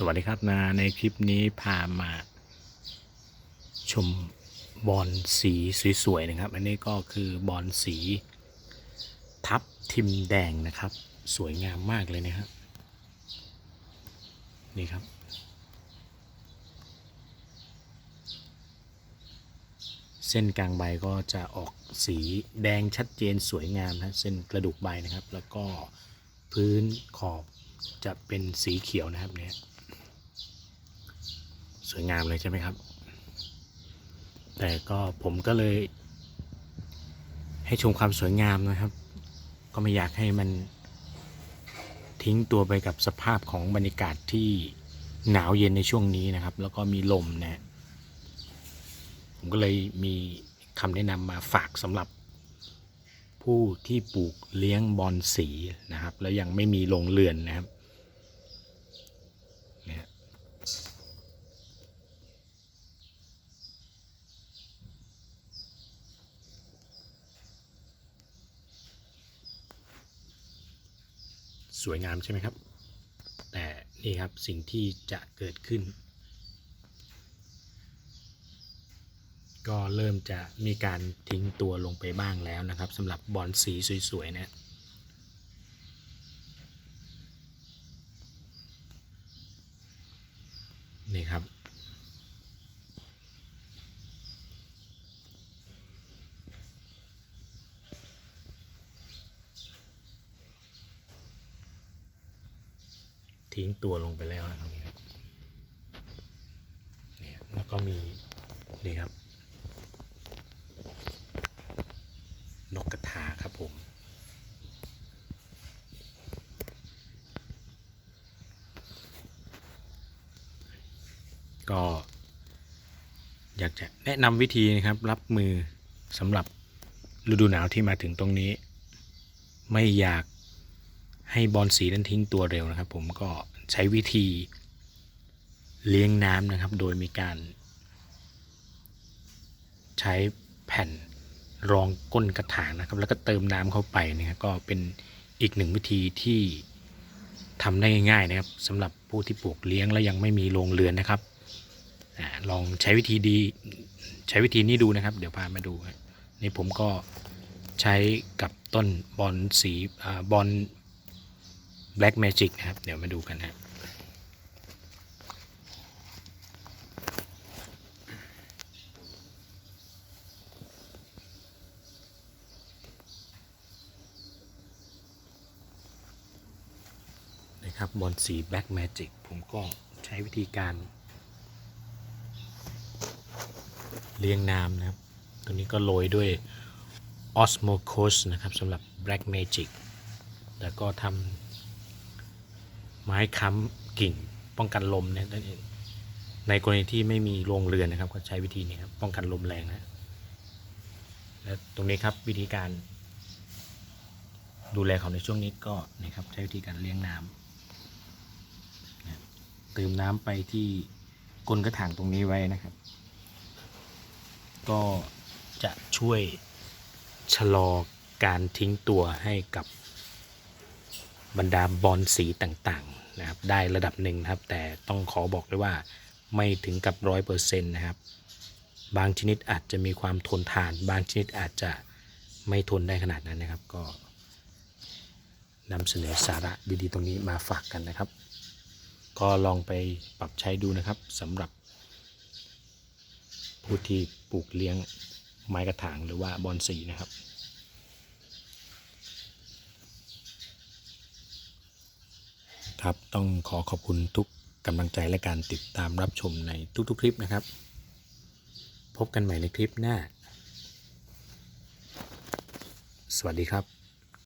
สวัสดีครับนะในคลิปนี้พามาชมบอลสีสวยๆนะครับ อันนี้ก็คือบอลสี ทับทิมแดงนะครับ สวยงามมากเลยนะครับ นี่ครับ เส้นกลางใบก็จะออกสีแดงชัดเจนสวยงามนะเส้นกระดูกใบนะครับ แล้วก็พื้นขอบจะเป็นสีเขียวนะครับเนี่ย สวยงามเลยใช่ไหมครับ แต่ก็ผมก็เลย ให้ชมความสวยงามนะครับ ก็ไม่อยากให้มันทิ้งตัวไปกับสภาพของบรรยากาศที่หนาวเย็นในช่วงนี้นะครับ แล้วก็มีลมนะผมก็เลยมีคำแนะนำมาฝากสำหรับผู้ที่ปลูกเลี้ยงบอลสีนะครับ แล้วยังไม่มีโรงเรือนนะครับ สวยงามใช่ไหมครับ แต่นี่ครับสิ่งที่จะเกิดขึ้น ก็เริ่มจะมีการทิ้งตัวลงไปบ้างแล้วนะครับสำหรับบอลสีสวยๆเนะนี่ครับ ทิ้งตัวลงไปแล้วนะครับนี่แล้วก็มีนี่ครับ นกกระทาครับผม ก็อยากจะแนะนำวิธีนะครับรับมือสำหรับฤดูหนาวที่มาถึงตรงนี้ ไม่อยาก ให้บอลสีนั้นทิ้งตัวเร็วนะครับ ผมก็ใช้วิธีเลี้ยงน้ำนะครับ โดยมีการ ใช้แผ่นรองก้นกระถางนะครับ แล้วก็เติมน้ำเข้าไปนะครับก็เป็นอีกหนึ่งวิธีที่ทำได้ง่ายๆนะครับสำหรับผู้ที่ปลูกเลี้ยงและยังไม่มีโรงเรือนนะครับอลองใช้วิธีดีใช้วิธีนี้ดูนะครับ เดี๋ยวพามาดูนี่ผมก็ใช้กับต้นบอลสีบอล Black Magic นะครับ เดี๋ยวมาดูกันนะนะครับบอลสี Black Magic ผมก็ใช้วิธีการ เลี้ยงน้ำนะครับ ตัวนี้ก็โรยด้วย Osmo c o s นะครับสำหรับ Black Magic แล้วก็ทำ ไม้ค้ำกิ่ง ป้องกันลมเนี่ยนั่นเองในกรณีที่ไม่มีโรงเรือนนะครับ ก็ใช้วิธีนี้ครับป้องกันลมแรงนะและตรงนี้ครับวิธีการดูแลเขาในช่วงนี้ก็นะครับใช้วิธีการเลี้ยงน้ำนะเติมน้ำไปที่ก้นกระถางตรงนี้ไว้นะครับ ก็จะช่วยชะลอการทิ้งตัวให้กับบรรดาบอลสีต่างๆ นะครับได้ระดับหนึ่งนะครับ แต่ต้องขอบอกเลยว่าไม่ถึงกับร้อยเปอร์เซ็นต์นะครับ บางชนิดอาจจะมีความทนทาน บางชนิดอาจจะไม่ทนได้ขนาดนั้นนะครับ ก็นำเสนอสาระดีๆ ตรงนี้มาฝากกันนะครับ ก็ลองไปปรับใช้ดูนะครับสำหรับผู้ที่ปลูกเลี้ยงไม้กระถางหรือว่าบอนสีนะครับ ครับ ต้องขอขอบคุณทุกกำลังใจและการติดตามรับชมในทุกๆคลิปนะครับ พบกันใหม่ในคลิปหน้า สวัสดีครับ